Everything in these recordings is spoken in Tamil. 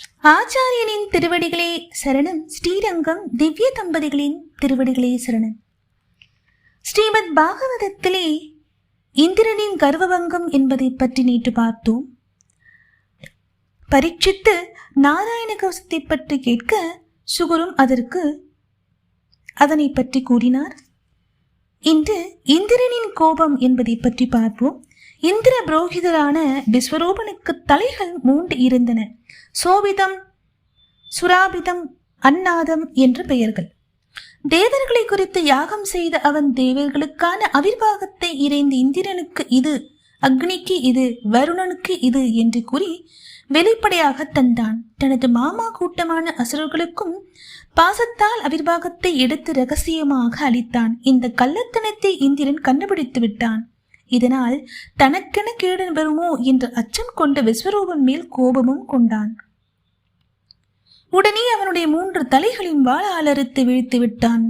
ஆச்சாரியனின் திருவடிகளே சரணம். ஸ்ரீரங்கம் திவ்ய தம்பதிகளின் திருவடிகளே சரணம். ஸ்ரீமத் பாகவதத்திலே இந்திரனின் கர்வபங்கம் என்பதை பற்றி நேற்று பார்த்தோம். பரீட்சித்து நாராயண கவசத்தை பற்றி கேட்க சுகுரும் அதற்கு அதனை பற்றி கூறினார். இன்று இந்திரனின் கோபம் என்பதை பற்றி பார்ப்போம். இந்திர புரோகிதரான விஸ்வரூபனுக்கு தலைகள் மூண்டு இருந்தன. சோபிதம் சுராபிதம் அன்னாதம் என்று பெயர்கள். தேவர்களை குறித்து யாகம் செய்த அவன் தேவர்களுக்கான அவிர்வாகத்தை இறைந்த இந்திரனுக்கு இது அக்னிக்கு இது வருணனுக்கு இது என்று கூறி வெளிப்படையாக தந்தான். தனது மாமா கூட்டமான அசுரர்களுக்கும் பாசத்தால் அவிர்வாகத்தை எடுத்து ரகசியமாக அளித்தான். இந்த கள்ளத்தனத்தை இந்திரன் கண்டுபிடித்து விட்டான். இதனால் தனக்கென கேடு வருமோ என்ற அச்சம் கொண்ட விஸ்வரூபன் மேல் கோபமும் கொண்டான். உடனே அவனுடைய மூன்று தலைகளின் வாழ அலறுத்து வீழ்த்து விட்டான்.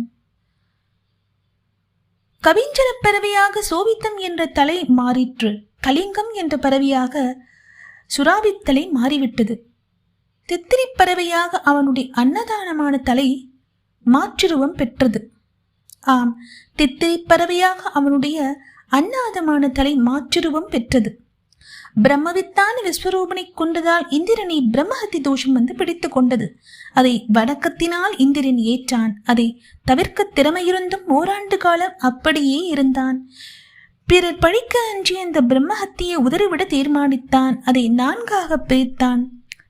கவிஞ்சர பறவையாக சோபித்தம் என்ற தலை மாறிற்று. கலிங்கம் என்ற பறவையாக சுறாவித்தலை மாறிவிட்டது. தித்திரி பறவையாக அவனுடைய அன்னதானமான தலை மாற்றுருவம் பெற்றது. ஆம் தித்திரி பறவையாக அவனுடைய அன்னாதமான தலை மாற்றுருவம் பெற்றது. பிரம்மவித்தான விஸ்வரூபனை கொண்டதால் இந்திரனை பிரம்மஹத்தி தோஷம் வந்து பிடித்து கொண்டது. அதை வடக்கத்தினால் இந்திரன் ஏற்றான். அதை தவிர்க்க திறமையிருந்தும் ஓராண்டு காலம் அப்படியே இருந்தான். பிறர் பழிக்க அன்றி அந்த பிரம்மஹத்தியை உதறிவிட தீர்மானித்தான். அதை நான்காக பிரித்தான்.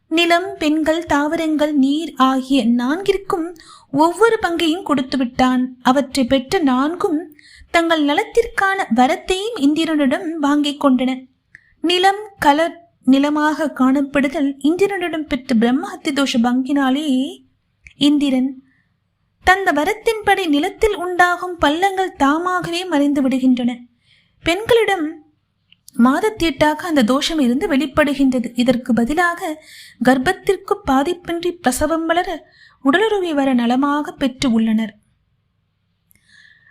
நிலம் பெண்கள் தாவரங்கள் நீர் ஆகிய நான்கிற்கும் ஒவ்வொரு பங்கையும் கொடுத்து விட்டான் அவற்றை பெற்ற நான்கும் தங்கள் நலத்திற்கான வரத்தையும் இந்திரனிடம் வாங்கிக் கொண்டன. நிலம் கலர் நிலமாக காணப்படுதல் இந்திரனிடம் பெற்ற பிரம்மஹத்தி தோஷ பங்கினாலே இந்திரன் தந்த வரத்தின்படி நிலத்தில் உண்டாகும் பள்ளங்கள் தாமாகவே மறைந்து விடுகின்றன. பெண்களிடம் மாதத்தீட்டாக அந்த தோஷம் இருந்து வெளிப்படுகின்றது. இதற்கு பதிலாக கர்ப்பத்திற்கு பாதிப்பின்றி பிரசவம் வளர உடலுறவை வர நலமாக பெற்று உள்ளனர்.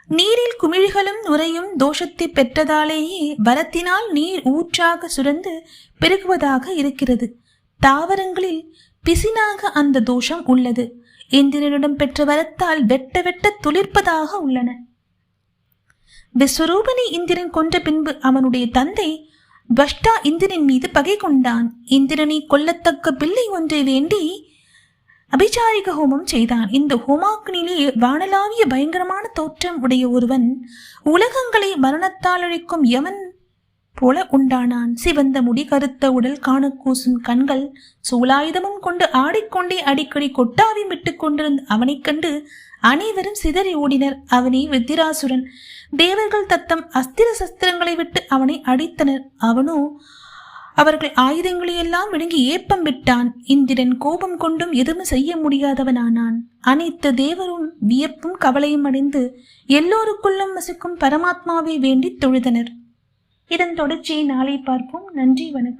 நீரில் குமிழிகளும் நுரையும் தோஷத்தை பெற்றதாலேயே வரத்தினால் நீர் ஊற்றாக சுரந்து பெருகுவதாக இருக்கிறது. தாவரங்களில் பிசினாக அந்த தோஷம் உள்ளது. இந்திரனிடம் பெற்ற வரத்தால் வெட்ட வெட்ட துளிர்ப்பதாக உள்ளன. விஸ்வரூபனை இந்திரன் கொன்ற பின்பு அவனுடைய தந்தை துவஷ்டா இந்திரன் மீது பகை கொண்டான். இந்திரனை கொல்லத்தக்க பிள்ளை ஒன்றை வேண்டி அபிச்சாரிக ஹோமம் செய்தான். இந்த ஹோமாக்னிலே வானலாவிய பயங்கரமான தோற்றம் உடைய ஒருவன் உலகங்களை மரணத்தால் அழிக்கும் யமன் போல உண்டானான். சிவந்த முடி கருத்த உடல் காணக்கூசும் கண்கள் சூலாயுதமும் கொண்டு ஆடிக்கொண்டே அடிக்கடி கொட்டாவி விட்டுக் கொண்டிருந்த அவனைக் கண்டு அனைவரும் சிதறி ஓடினர். அவனே வித்திராசுரன். தேவர்கள் தத்தம் அஸ்திர சஸ்திரங்களை விட்டு அவனை அடித்தனர். அவனோ அவர்கள் ஆயுதங்களையெல்லாம் விழுங்கி ஏப்பம் விட்டான். இந்திரன் கோபம் கொண்டும் எதுவும் செய்ய முடியாதவனானான். அனைத்து தேவரும் வியப்பும் கவலையும் அடைந்து எல்லோருக்குள்ளும் வசிக்கும் பரமாத்மாவை வேண்டி தொழுதனர். இதன் தொடர்ச்சியை நாளை பார்ப்போம். நன்றி வணக்கம்.